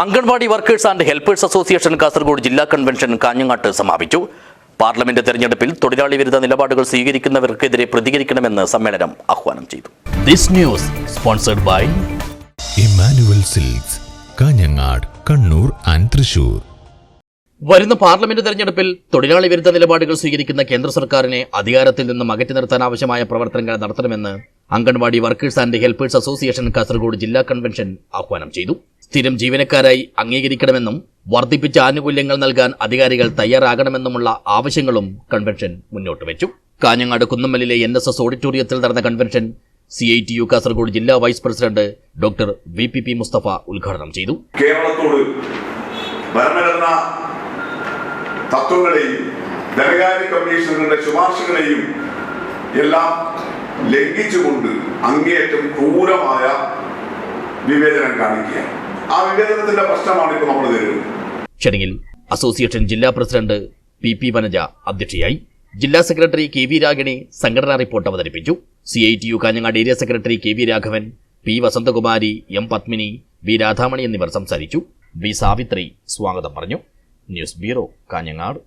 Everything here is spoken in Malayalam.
Anganwadi workers and helpers association Kasaragod ജില്ലാ കൺവെൻഷൻ കാഞ്ഞങ്ങാട്ട് സമാപിച്ചു. പാർലമെന്റ് തെരഞ്ഞെടുപ്പിൽ തൊഴിലാളി വിരുദ്ധ നിലപാടുകൾ സ്വീകരിക്കുന്നവർക്കെതിരെ പ്രതികരിക്കണമെന്ന് സമ്മേളനം ആഹ്വാനം ചെയ്തു. This news sponsored by Emmanuel Silks Kanhangad Kannur and Thrissur. വരുന്ന പാർലമെന്റ് തെരഞ്ഞെടുപ്പിൽ തൊഴിലാളി വിരുദ്ധ നിലപാടുകൾ സ്വീകരിക്കുന്ന കേന്ദ്ര സർക്കാരിനെ അധികാരത്തിൽ നിന്നും അകറ്റി നിർത്താൻ ആവശ്യമായ പ്രവർത്തനങ്ങൾ നടത്തണമെന്ന് anganwadi workers and helpers association Kasaragod ജില്ലാ കൺവെൻഷൻ ആഹ്വാനം ചെയ്തു. സ്ഥിരം ജീവനക്കാരായി അംഗീകരിക്കണമെന്നും വർദ്ധിപ്പിച്ച ആനുകൂല്യങ്ങൾ നൽകാൻ അധികാരികൾ തയ്യാറാകണമെന്നുമുള്ള ആവശ്യങ്ങളും കൺവെൻഷൻ മുന്നോട്ട് വെച്ചു. കാഞ്ഞങ്ങാട് കുന്നമ്മലിലെ എൻ എസ് എസ് ഓഡിറ്റോറിയത്തിൽ നടന്ന convention C I T U Kasaragod ജില്ലാ vice president doctor V P P Mustafa ഉദ്ഘാടനം ചെയ്തു. കേരളത്തോട് ഭരണഘടനാ തത്വങ്ങളെയും ധനകാര്യ കമ്മീഷനുകളുടെ ശുപാർശകളെയും എല്ലാം ലംഘിച്ചുകൊണ്ട് അങ്ങേയറ്റം ക്രൂരമായ വിവേചനം കാണിക്കുക ആ വിവേചനത്തിന്റെ പ്രശ്നമാണ് ഇപ്പോൾ നമ്മൾ ചടങ്ങിൽ അസോസിയേഷൻ ജില്ലാ പ്രസിഡന്റ് പി പി വനജ അധ്യക്ഷയായി ജില്ലാ സെക്രട്ടറി കെ വി രാഗിണി സംഘടനാ റിപ്പോർട്ട് അവതരിപ്പിച്ചു. C I T U Kanhangad area secretary K V Raghavan P Vasanthakumari M Padmini V Radhamani എന്നിവർ സംസാരിച്ചു. വി സാവിത്രി സ്വാഗതം പറഞ്ഞു. News bureau Kanhangad.